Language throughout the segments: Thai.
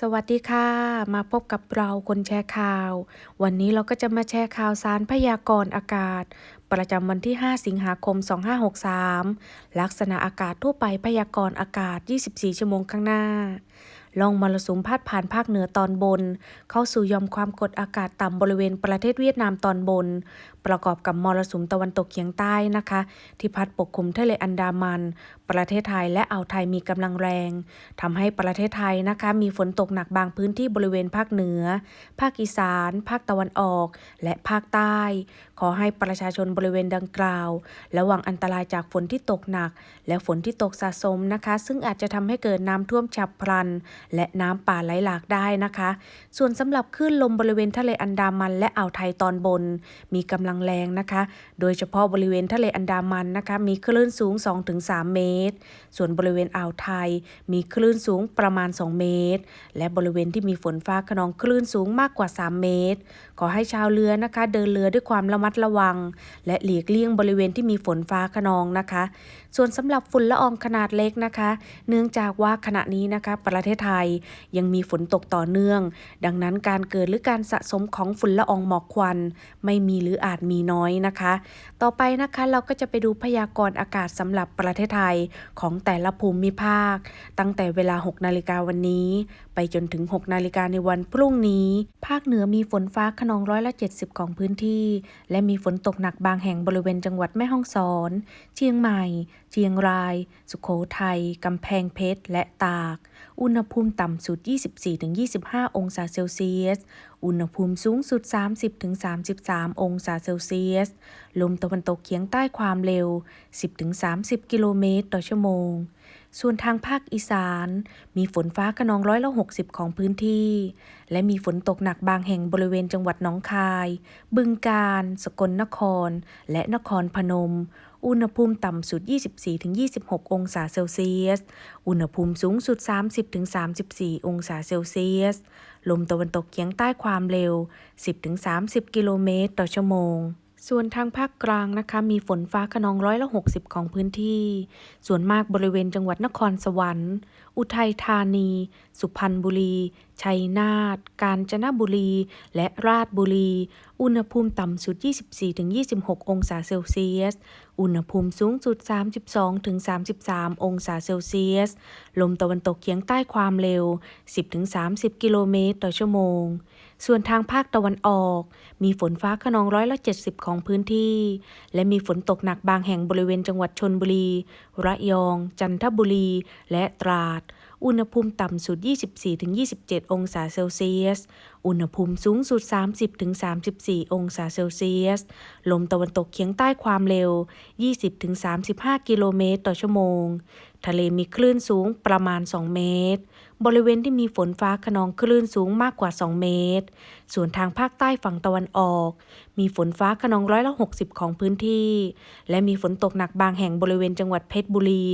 สวัสดีค่ะ มาพบกับเราคนแชร์ข่าว วันนี้เราก็จะมาแชร์ข่าวสารพยากรณ์อากาศ ประจำวันที่ 5 สิงหาคม 2563 ลักษณะอากาศทั่วไปพยากรณ์อากาศ 24 ชั่วโมงข้างหน้าลองมรสุมพาดผ่านภาคเหนือตอนบน เข้าสู่ยอมความกดอากาศต่ำบริเวณประเทศเวียดนามตอนบนประกอบกับมรสุมตะวันตกเฉียงใต้นะคะ ที่พัดปกคลุมทะเลอันดามัน ประเทศไทยและอ่าวไทยมีกำลังแรงทำให้ประเทศไทยนะคะ มีฝนตกหนักบางพื้นที่บริเวณภาคเหนือ ภาคอีสาน ภาคตะวันออก และภาคใต้ ขอให้ประชาชนบริเวณดังกล่าว ระวังอันตรายจากฝนที่ตกหนัก และฝนที่ตกสะสมนะคะ ซึ่งอาจจะทำให้เกิดน้ำท่วมฉับพลัน และน้ำป่าไหลหลากได้นะคะ ส่วนสำหรับคลื่นลมบริเวณทะเลอันดามัน และอ่าวไทยตอนบน มีกำลังแรงนะคะ โดยเฉพาะบริเวณทะเลอันดามันนะคะ มีคลื่นสูง 2-3 เมตร ส่วนบริเวณอ่าวไทย มีคลื่นสูงประมาณ 2 เมตร และบริเวณที่มีฝนฟ้าขนองคลื่นสูงมากกว่า 3 เมตร ขอให้ชาวเรือนะคะ เดินเรือด้วยความระมัดระวัง และหลีกเลี่ยงบริเวณที่มีฝนฟ้าขนองนะคะ ส่วนสำหรับฝุ่นละอองขนาดเล็กนะคะ เนื่องจากว่าขณะนี้นะคะ ประเทศไทยยังมีฝนตกต่อเนื่อง ดังนั้นการเกิดหรือการสะสมของฝุ่นละอองหมอกควัน ไม่มีหรืออาจมีน้อยนะคะ ต่อไปนะคะเราก็จะไปดูพยากรณ์อากาศสำหรับประเทศไทยของแต่ละภูมิภาค ตั้งแต่เวลา 6 นาฬิกาวันนี้ ไปจนถึง 6 นาฬิกาในวันพรุ่งนี้ ภาคเหนือมีฝนฟ้าขนองร้อยละ70 ของพื้นที่ และมีฝนตกหนักบางแห่งบริเวณจังหวัดแม่ฮ่องสอน เชียงใหม่ เชียงราย สุโขทัย กำแพงเพชร และตาก อุณหภูมิต่ำสุด 24-25 องศาเซลเซียส อุณหภูมิสูงสุด 30-33 องศาเซลเซียส ลมตะวันตกเฉียงใต้ความเร็ว 10-30 กิโลเมตรต่อชั่วโมง ส่วนทางภาคอีสาน มีฝนฟ้าขนองร้อยละ60 ของพื้นที่ และมีฝนตกหนักบางแห่งบริเวณจังหวัดหนองคาย บึงกาฬสกลนคร และนครพนม อุณหภูมิต่ำสุด 24-26 องศาเซลเซียส อุณหภูมิสูงสุด 30-34 องศาเซลเซียส ลมตะวันตกเฉียงใต้ความเร็ว 10-30 กิโลเมตรต่อชั่วโมง ส่วนทางภาคกลางนะคะ มีฝนฟ้าขนองร้อยละ 60 ของพื้นที่ ส่วนมากบริเวณจังหวัดนครสวรรค์ อุทัยธานี สุพรรณบุรี ชัยนาท กาญจนบุรี และราชบุรี อุณหภูมิต่ำสุด 24-26 องศาเซลเซียส อุณหภูมิสูงสุด 32-33 องศาเซลเซียส ลมตะวันตกเฉียงใต้ความเร็ว 10-30 กิโลเมตรต่อชั่วโมง ส่วนทางภาคตะวันออก มีฝนฟ้าขนองร้อยละ70 ของพื้นที่ และมีฝนตกหนักบางแห่งบริเวณจังหวัดชนบุรี ระยอง จันทบุรี และตราด อุณหภูมิต่ำสุด 24-27 องศาเซลเซียส อุณหภูมิสูงสุด 30-34 องศาเซลเซียส ลมตะวันตกเฉียงใต้ความเร็ว 20-35 กิโลเมตรต่อชั่วโมง ทะเลมีคลื่นสูงประมาณ 2 เมตร บริเวณที่มีฝนฟ้าขนองคลื่นสูงมากกว่า 2 เมตร ส่วนทางภาคใต้ฝั่งตะวันออก มีฝนฟ้าขนองร้อยละ 60 ของพื้นที่ และมีฝนตกหนักบางแห่งบริเวณจังหวัดเพชรบุรี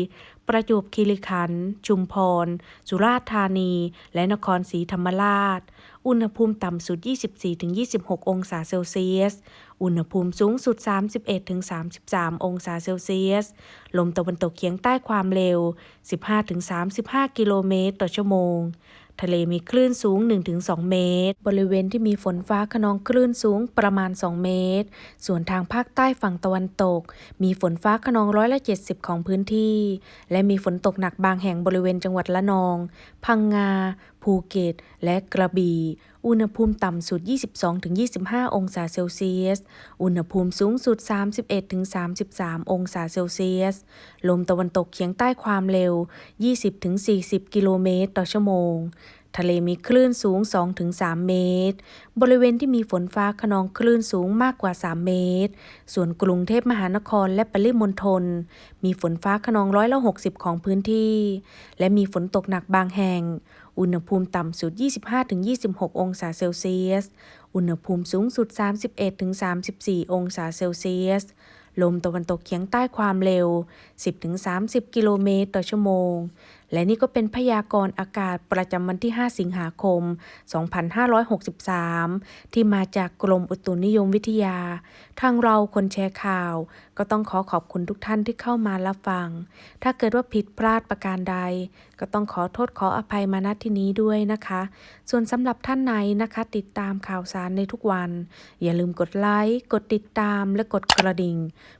ประจวบคีรีขันธ์ ชุมพร สุราษฎร์ธานี และนครศรีธรรมราช อุณหภูมิต่ำสุด 24-26 องศาเซลเซียส อุณหภูมิสูงสุด 31-33 องศาเซลเซียส ลมตะวันตกเฉียงใต้ความเร็ว 15-35 กิโลเมตรต่อชั่วโมง ทะเลมีคลื่นสูง 1-2 เมตร บริเวณที่มีฝนฟ้าขนองคลื่นสูงประมาณ 2 เมตร ส่วนทางภาคใต้ฝั่งตะวันตก มีฝนฟ้าขนองร้อยละ70 ของพื้นที่ และมีฝนตกหนักบางแห่งบริเวณจังหวัดละนอง พังงาภูเก็ต และกระบี่ อุณหภูมิต่ำสุด 22-25 องศาเซลเซียส อุณหภูมิสูงสุด 31-33 องศาเซลเซียส ลมตะวันตกเฉียงใต้ความเร็ว 20-40 กิโลเมตรต่อชั่วโมงทะเลมีคลื่นสูง 2-3 เมตร บริเวณที่มีฝนฟ้าขนองคลื่นสูงมากกว่า 3 เมตร ส่วนกรุงเทพมหานครและปริมณฑลมีฝนฟ้าขนองร้อยละ 60 ของพื้นที่ และมีฝนตกหนักบางแห่ง อุณหภูมิต่ำสุด 25-26 องศาเซลเซียส อุณหภูมิสูงสุด 31-34 องศาเซลเซียส ลมตะวันตกเฉียงใต้ความเร็ว 10-30 กิโลเมตรต่อชั่วโมง และนี่ก็เป็นพยากรณ์อากาศประจำวันที่ 5 สิงหาคม 2563 ที่มาจากกรมอุตุนิยมวิทยา ทางเราคนแชร์ข่าว ก็ต้องขอขอบคุณทุกท่านที่เข้ามารับฟัง ถ้าเกิดว่าผิดพลาดประการใด ก็ต้องขอโทษขออภัยมาณที่นี้ด้วยนะคะ ส่วนสำหรับท่านไหนนะคะ ติดตามข่าวสารในทุกวัน อย่าลืมกดไลค์ กดติดตามและกดกระดิ่ง